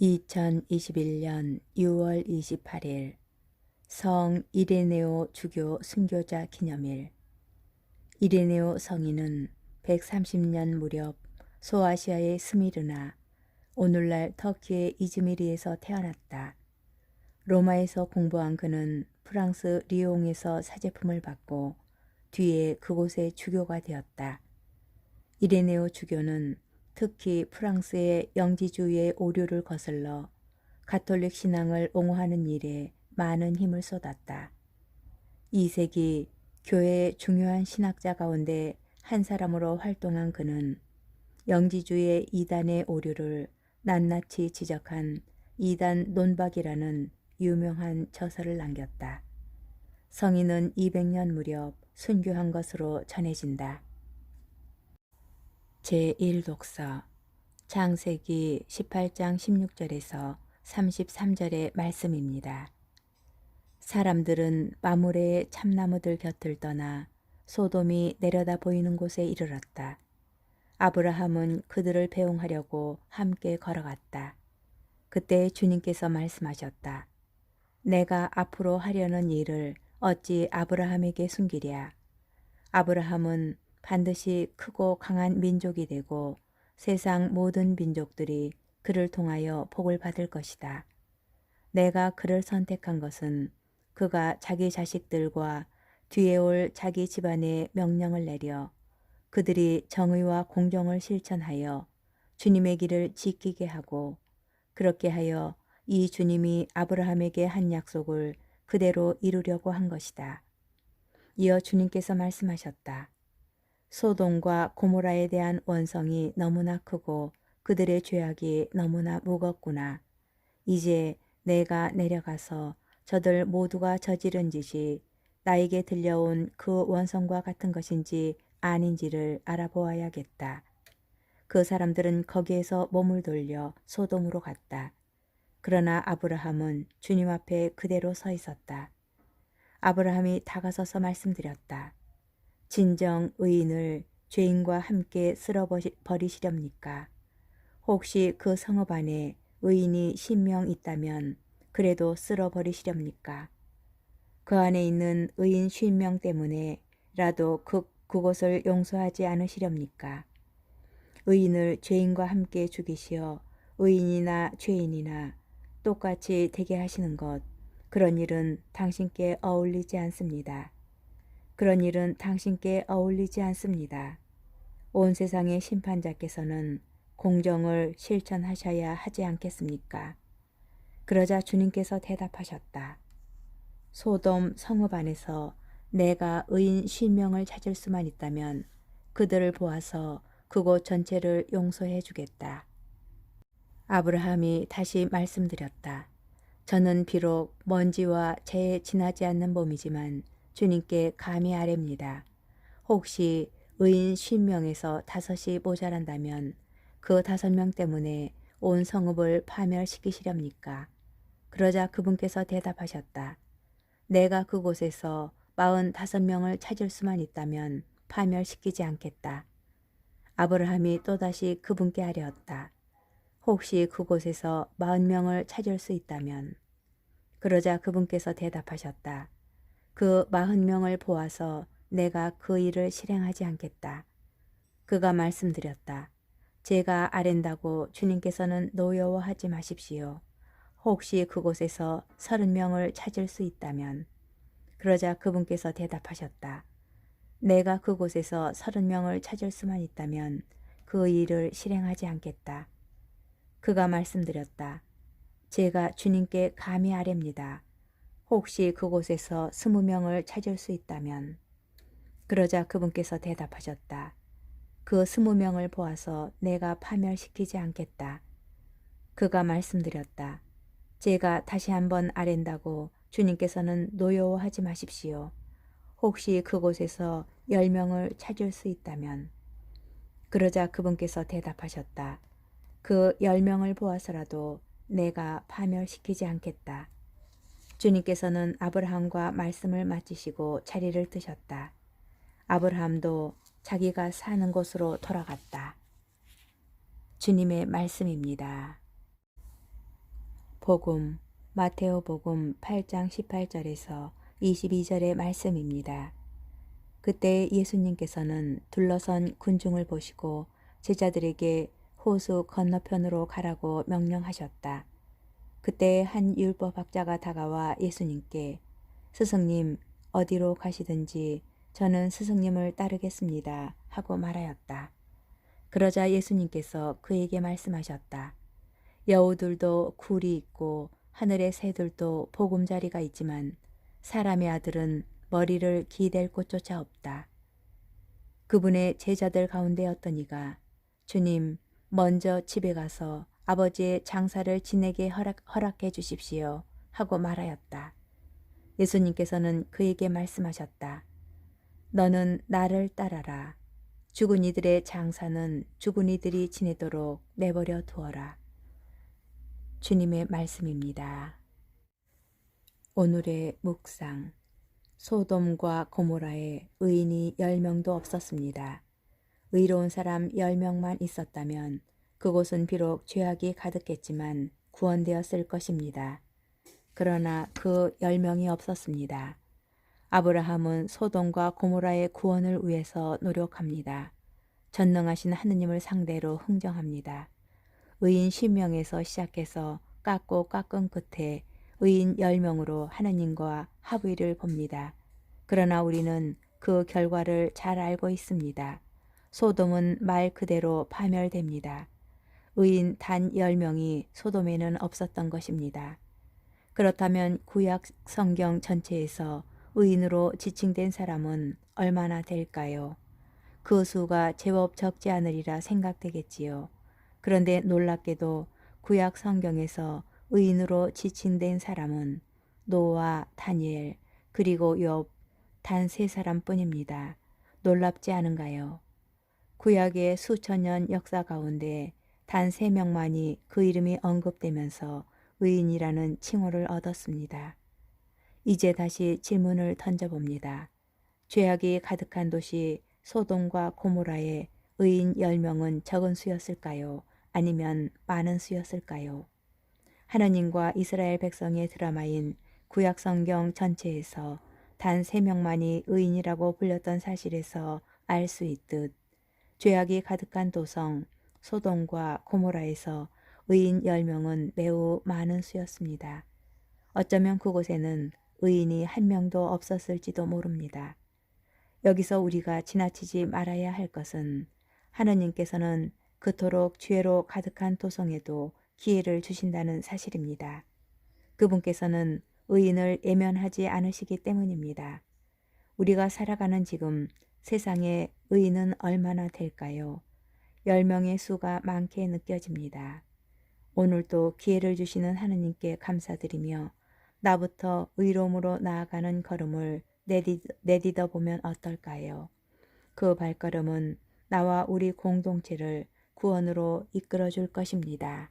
2021년 6월 28일 성 이레네오 주교 순교자 기념일 이레네오 성인은 130년 무렵 소아시아의 스미르나 오늘날 터키의 이즈미르에서 태어났다. 로마에서 공부한 그는 프랑스 리옹에서 사제품을 받고 뒤에 그곳의 주교가 되었다. 이레네오 주교는 특히 프랑스의 영지주의의 오류를 거슬러 가톨릭 신앙을 옹호하는 일에 많은 힘을 쏟았다. 2세기 교회의 중요한 신학자 가운데 한 사람으로 활동한 그는 영지주의 이단의 오류를 낱낱이 지적한 이단 논박이라는 유명한 저서를 남겼다. 성인은 200년 무렵 순교한 것으로 전해진다. 제1독서 창세기 18장 16절에서 33절의 말씀입니다. 사람들은 마물의 참나무들 곁을 떠나 소돔이 내려다 보이는 곳에 이르렀다. 아브라함은 그들을 배웅하려고 함께 걸어갔다. 그때 주님께서 말씀하셨다. 내가 앞으로 하려는 일을 어찌 아브라함에게 숨기랴. 아브라함은 반드시 크고 강한 민족이 되고 세상 모든 민족들이 그를 통하여 복을 받을 것이다. 내가 그를 선택한 것은 그가 자기 자식들과 뒤에 올 자기 집안에 명령을 내려 그들이 정의와 공정을 실천하여 주님의 길을 지키게 하고 그렇게 하여 이 주님이 아브라함에게 한 약속을 그대로 이루려고 한 것이다. 이어 주님께서 말씀하셨다. 소돔과 고모라에 대한 원성이 너무나 크고 그들의 죄악이 너무나 무겁구나. 이제 내가 내려가서 저들 모두가 저지른 짓이 나에게 들려온 그 원성과 같은 것인지 아닌지를 알아보아야겠다. 그 사람들은 거기에서 몸을 돌려 소돔으로 갔다. 그러나 아브라함은 주님 앞에 그대로 서 있었다. 아브라함이 다가서서 말씀드렸다. 진정 의인을 죄인과 함께 쓸어버리시렵니까? 혹시 그 성읍 안에 의인이 신명 있다면 그래도 쓸어버리시렵니까? 그 안에 있는 의인 쉰명 때문에라도 그, 그곳을 용서하지 않으시렵니까? 의인을 죄인과 함께 죽이시어 의인이나 죄인이나 똑같이 되게 하시는 것, 그런 일은 당신께 어울리지 않습니다. 그런 일은 당신께 어울리지 않습니다. 온 세상의 심판자께서는 공정을 실천하셔야 하지 않겠습니까? 그러자 주님께서 대답하셨다. 소돔 성읍 안에서 내가 의인 쉰명을 찾을 수만 있다면 그들을 보아서 그곳 전체를 용서해 주겠다. 아브라함이 다시 말씀드렸다. 저는 비록 먼지와 재에 지나지 않는 몸이지만 주님께 감히 아뢰입니다. 혹시 의인 쉰명에서 다섯이 모자란다면 그 다섯 명 때문에 온 성읍을 파멸시키시렵니까? 그러자 그분께서 대답하셨다. 내가 그곳에서 마흔 다섯 명을 찾을 수만 있다면 파멸시키지 않겠다. 아브라함이 또다시 그분께 아뢰었다. 혹시 그곳에서 마흔 명을 찾을 수 있다면 그러자 그분께서 대답하셨다. 그 마흔 명을 보아서 내가 그 일을 실행하지 않겠다. 그가 말씀드렸다. 제가 아랜다고 주님께서는 노여워하지 마십시오. 혹시 그곳에서 서른 명을 찾을 수 있다면 그러자 그분께서 대답하셨다. 내가 그곳에서 서른 명을 찾을 수만 있다면 그 일을 실행하지 않겠다. 그가 말씀드렸다. 제가 주님께 감히 아렵니다. 혹시 그곳에서 스무 명을 찾을 수 있다면 그러자 그분께서 대답하셨다. 그 스무 명을 보아서 내가 파멸시키지 않겠다. 그가 말씀드렸다. 제가 다시 한번 아랜다고 주님께서는 노여워하지 마십시오. 혹시 그곳에서 열 명을 찾을 수 있다면 그러자 그분께서 대답하셨다. 그 열 명을 보아서라도 내가 파멸시키지 않겠다. 주님께서는 아브라함과 말씀을 마치시고 자리를 뜨셨다. 아브라함도 자기가 사는 곳으로 돌아갔다. 주님의 말씀입니다. 복음 마테오 복음 8장 18절에서 22절의 말씀입니다. 그때 예수님께서는 둘러선 군중을 보시고 제자들에게 호수 건너편으로 가라고 명령하셨다. 그때 한 율법학자가 다가와 예수님께 스승님 어디로 가시든지 저는 스승님을 따르겠습니다 하고 말하였다. 그러자 예수님께서 그에게 말씀하셨다. 여우들도 굴이 있고 하늘의 새들도 보금자리가 있지만 사람의 아들은 머리를 기댈 곳조차 없다. 그분의 제자들 가운데 어떤 이가 주님 먼저 집에 가서 아버지의 장사를 지내게 허락, 허락해 주십시오 하고 말하였다. 예수님께서는 그에게 말씀하셨다. 너는 나를 따라라. 죽은 이들의 장사는 죽은 이들이 지내도록 내버려 두어라. 주님의 말씀입니다. 오늘의 묵상 소돔과 고모라에 의인이 10명도 없었습니다. 의로운 사람 10명만 있었다면 그곳은 비록 죄악이 가득했지만 구원되었을 것입니다. 그러나 그 10명이 없었습니다. 아브라함은 소돔과 고모라의 구원을 위해서 노력합니다. 전능하신 하느님을 상대로 흥정합니다. 의인 10명에서 시작해서 깎고 깎은 끝에 의인 10명으로 하느님과 합의를 봅니다. 그러나 우리는 그 결과를 잘 알고 있습니다. 소돔은 말 그대로 파멸됩니다. 의인 단 10명이 소돔에는 없었던 것입니다. 그렇다면 구약 성경 전체에서 의인으로 지칭된 사람은 얼마나 될까요? 그 수가 제법 적지 않으리라 생각되겠지요. 그런데 놀랍게도 구약 성경에서 의인으로 지칭된 사람은 노아, 다니엘, 그리고 욥, 단 세 사람뿐입니다. 놀랍지 않은가요? 구약의 수천 년 역사 가운데 단 세 명만이 그 이름이 언급되면서 의인이라는 칭호를 얻었습니다. 이제 다시 질문을 던져봅니다. 죄악이 가득한 도시 소돔과 고모라의 의인 10명은 적은 수였을까요? 아니면 많은 수였을까요? 하나님과 이스라엘 백성의 드라마인 구약 성경 전체에서 단 3명만이 의인이라고 불렸던 사실에서 알 수 있듯 죄악이 가득한 도성 소돔과 고모라에서 의인 10명은 매우 많은 수였습니다. 어쩌면 그곳에는 의인이 한 명도 없었을지도 모릅니다. 여기서 우리가 지나치지 말아야 할 것은 하느님께서는 그토록 죄로 가득한 도성에도 기회를 주신다는 사실입니다. 그분께서는 의인을 예면하지 않으시기 때문입니다. 우리가 살아가는 지금 세상에 의인은 얼마나 될까요? 열명의 수가 많게 느껴집니다. 오늘도 기회를 주시는 하느님께 감사드리며 나부터 의로움으로 나아가는 걸음을 내디뎌 보면 어떨까요? 그 발걸음은 나와 우리 공동체를 구원으로 이끌어 줄 것입니다.